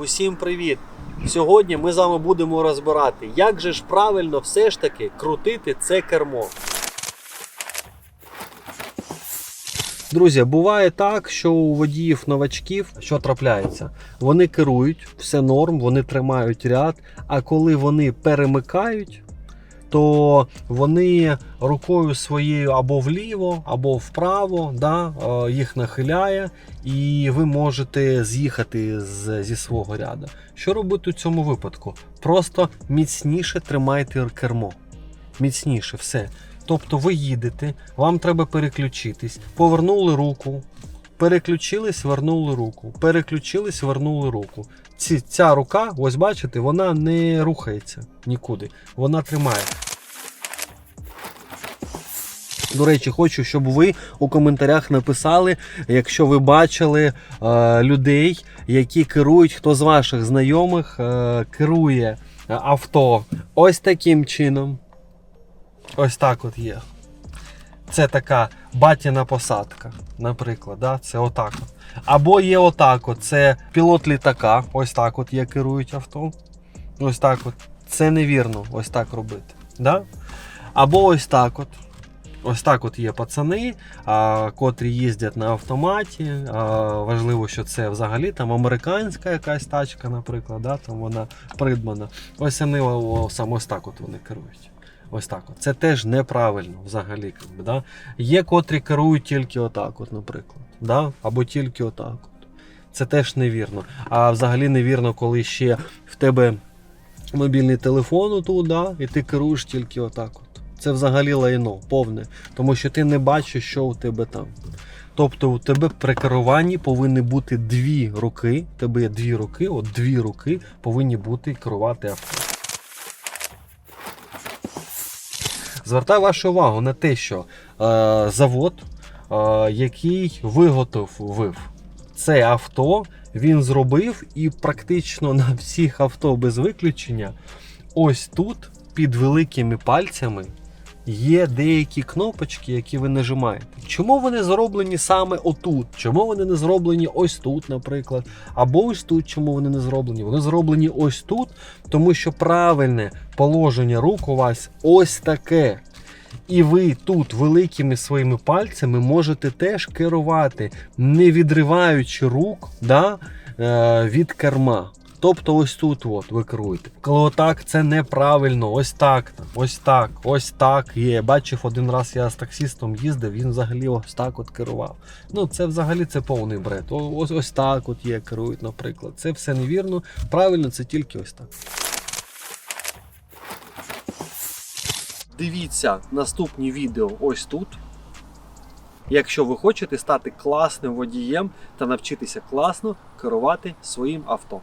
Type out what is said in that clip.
Усім привіт! Сьогодні ми з вами будемо розбирати, як же ж правильно все ж таки крутити це кермо. Друзі, буває так, що у водіїв новачків що трапляється? Вони керують, все норм, вони тримають ряд, а коли вони перемикають, то вони рукою своєю або вліво, або вправо, да, е, їх нахиляє, і ви можете з'їхати з, зі свого ряду. Що робити у цьому випадку? Просто міцніше тримайте кермо. Міцніше, все. Тобто ви їдете, вам треба переключитись, повернули руку, переключились, вернули руку, переключились, вернули руку. Ці, ця рука, ось бачите, вона не рухається нікуди, вона тримає. До речі, хочу, щоб ви у коментарях написали, якщо ви бачили е, людей, які керують, хто з ваших знайомих е, керує е, авто ось таким чином. Ось так от є. Це така батіна посадка, наприклад. Да? Це отак. От. Або є отак. От. Це пілот літака. Ось так от є керують авто. Ось так от. Це невірно, ось так робити. Да? Або ось так от. Ось так от є пацани, а, котрі їздять на автоматі. А, важливо, що це взагалі там американська якась тачка, наприклад, да, там вона придбана. Ось вони саме ось так от вони керують. Ось так от. Це теж неправильно взагалі. как би, Да? Є котрі керують тільки отак, от, наприклад. Да? Або тільки отак. От. Це теж невірно. А взагалі невірно, коли ще в тебе мобільний телефон тут, да? і ти керуєш тільки отак. От. Це взагалі лайно повне, тому що ти не бачиш, що у тебе там. Тобто у тебе при керуванні повинні бути дві руки. Тебе є дві руки, от дві руки повинні бути керувати авто. Звертаю вашу увагу на те, що е, завод, е, який виготовив це авто, він зробив і практично на всіх авто без виключення, ось тут під великими пальцями є деякі кнопочки, які ви нажимаєте. Чому вони зроблені саме отут? Чому вони не зроблені ось тут, наприклад? Або ось тут, чому вони не зроблені? Вони зроблені ось тут, тому що правильне положення рук у вас ось таке. І ви тут великими своїми пальцями можете теж керувати, не відриваючи рук да, е, від керма. Тобто ось тут от ви керуєте. Коли отак це неправильно, ось так, ось так, ось так є. Бачив один раз я з таксістом їздив, він взагалі ось так от керував. Ну це взагалі це повний бред. Ось ось так от є, керують, наприклад. Це все невірно. Правильно, це тільки ось так. Дивіться наступні відео ось тут. Якщо ви хочете стати класним водієм та навчитися класно керувати своїм авто.